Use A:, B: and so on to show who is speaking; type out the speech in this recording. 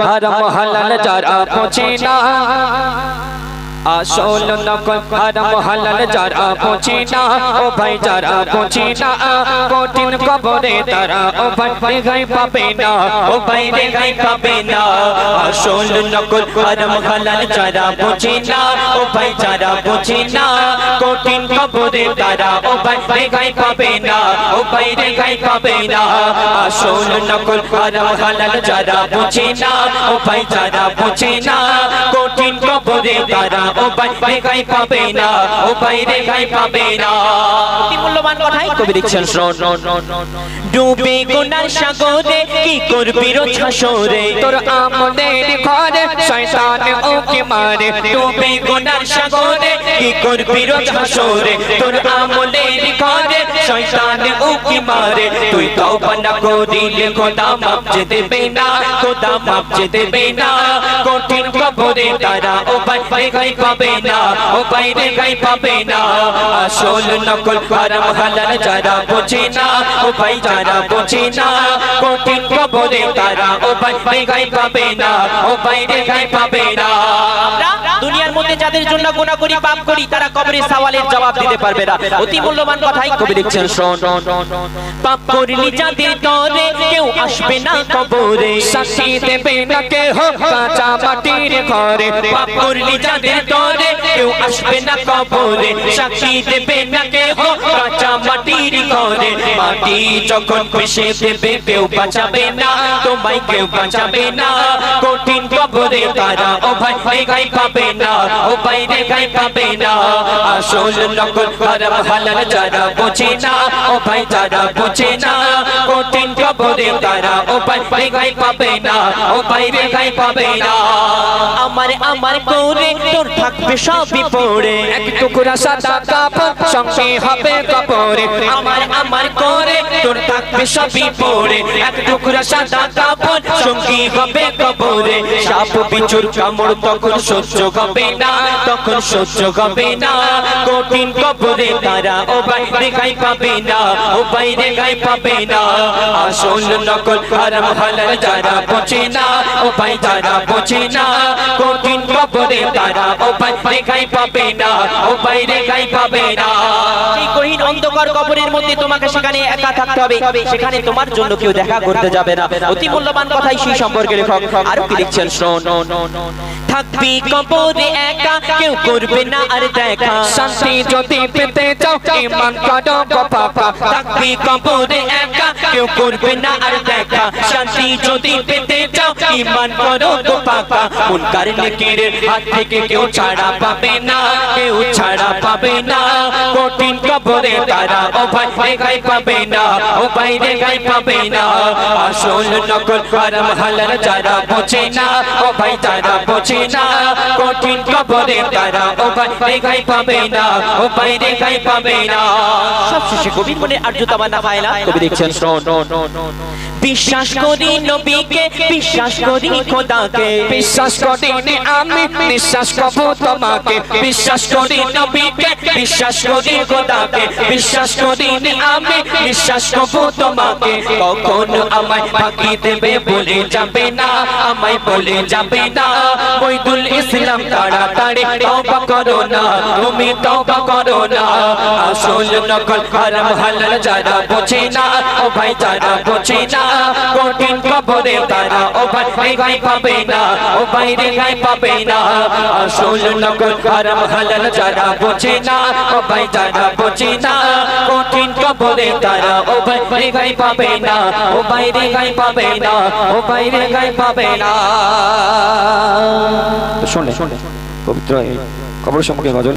A: হারাম হালাল যারা পৌঁছে না আসল নকল হারাম হালাল যারা পৌঁছে না ও ভাই যারা পৌঁছে না কঠিন কবরে তারা ও ভাই রেগাই পাবে না ও ভাই রেগাই পাবে না আসল নকল হারাম হালাল যারা পৌঁছে না ও ভাই যারা পৌঁছে না কঠিন কবরে তারা ও ভাই রেগাই পাবে না ও ভাই রেগাই পাবে না আসল নকল হারাম হালাল যারা পৌঁছে না কবরে তারা ও ভাই রেগাই পাবে না ও ভাই রেগাই পাবে না।
B: অতি মূল্যবান কথাই কবি লিখছেন
A: শোন
B: ডুবে গোনার সাগরে কি করবি রো ছাসরে
A: তোর আমলের ঘরে শয়তান ওকে মারে।
B: ডুবে গোনার সাগরে কি করবি রো ছাসরে
A: তোর আমলের ঘরে শয়তান উকি মারে। তুই তওবা না করিলে খোদা মাপ যে দেবে না খোদা মাপ যে দেবে না। কঠিন কবরে তারা ও ভাই গাই পাবে না। ও ভাই রে গাই পাবে না। আসল নকল হারাম হালাল যারা বোঝে না, ও ভাই যারা বোঝে না, কঠিন কবরে তারা ও ভাই গাই পাবে না। ও ভাই রে পাবে না।
B: আমরা যাদের জন্য গুনাহ করি, পাপ করি, তারা কবরে সওয়ালের জবাব দিতে পারবে না। অতি মূল্যবান কথাই কবি লিখছেন,
A: শোন।
B: পাপ করলি যাদের তরে কেউ আসবে না কবরে
A: সাক্ষী দেবে না কে হো কাঁচা মাটির ঘরে।
B: পাপ করলি যাদের তরে কেউ আসবে না কবরে সাক্ষী দেবে না কে হো মাটির ঘরে
A: মাটি যখন পিষে দেবে কেউ বাঁচাবে না তোমায় কেউ বাঁচাবে না কঠিন কবরে তারা ও ভাই রেগাই পাবে না ও ভাই রেগাই পাবে না আসল নকল হারাম হালাল যারা বোঝে না ও ভাই যারা বোঝে না কঠিন কবরে তারা ও ভাই রেগাই পাবে না ও ভাই রেগাই পাবে না
B: আমার আমার করে তোর থাকবে সবই পড়ে।
A: এক টুকরা সাদা কাপড় সঙ্গে হবে কাপড়ে। আমার আমার করে তোর থাকবে সবই পড়ে এক টুকরা সাদা কাপড় সঙ্গী হবে কবরে। সাপ বিচুর কামড় তখন সহ্য হবে না, তখন সহ্য হবে না। কঠিন কবরে তারা ও বাইরে গাই পাবে না, ও বাইরে গাই পাবে না। আসল নকল হারাম হালাল যারা বোঝে না, ও ভাই যারা বোঝে না। কঠিন কবরে তারা ও বাইরে গাই পাবে না, ও বাইরে গাই পাবে না।
B: গহীন অন্ধকার কবরের মধ্যে তোমাকে সেখানে একা থাকতে হবে সেখানে তোমার জন্য কেউ দেখা করতে যাবে না। অতি মূল্যবান কথাই সেই সম্পর্কে লেখক আরও কি লিখছেন? শোন। থাকবি কবরে একা, কেউ করবে না আর দেখা।
A: শান্তি যদি পেতে চাও, ইমান কাটো পাপা
B: থাকবি কবরে একা, কেউ করবে না আর দেখা।
A: শান্তি যদি পেতে চাও ইমান করো তো পাকা মুনকার নেকিরের হাত থেকে কেউ ছাড়া পাবে না, কেউ ছাড়া পাবে না। কঠিন কবরে তারা ও ভাই রেগাই পাবে না ও ভাই রেগাই পাবে না। আসল নকল হারাম হালাল যারা বোঝে না ও ভাই যারা বোঝে না। কঠিন কবরে তারা ও ভাই রেগাই পাবে না ও ভাই রেগাই পাবে না।
B: সবশেষে কবির মনে আর্যতা না পায় না কবি লিখছেন শোন বিশ্বাস করি নবীকে, বিশ্বাস করি খোদাকে।
A: বিশ্বাস করিনি আমি, বিশ্বাস করব তোমাকে। বিশ্বাস করি নবীকে, বিশ্বাস করি খোদাকে। বিশ্বাস করিনি আমি, বিশ্বাস করব তোমাকে। কখন আমায় ফাঁকি দেবে বলে যাবে না, আমায় বলে যাবে না। বৈদুল ইসলাম তাড়াতাড়ি তওবা করো না, তুমি তওবা করো না। আসল নকল হারাম হালাল যারা বোঝে না, ও ভাই যারা বোঝে না কঠিন কবরে তারা ও ভাই রেগাই পাবে না, ও ভাই রেগাই পাবে না। আসল নকল হারাম হালাল যারা বোঝে না, ও ভাই যারা বোঝে না, কঠিন কবরে তারা ও ভাই রেগাই পাবে না, ও ভাই রেগাই পাবে না, ও ভাই রেগাই পাবে না।
C: শোনে, পবিত্র কবর গজল।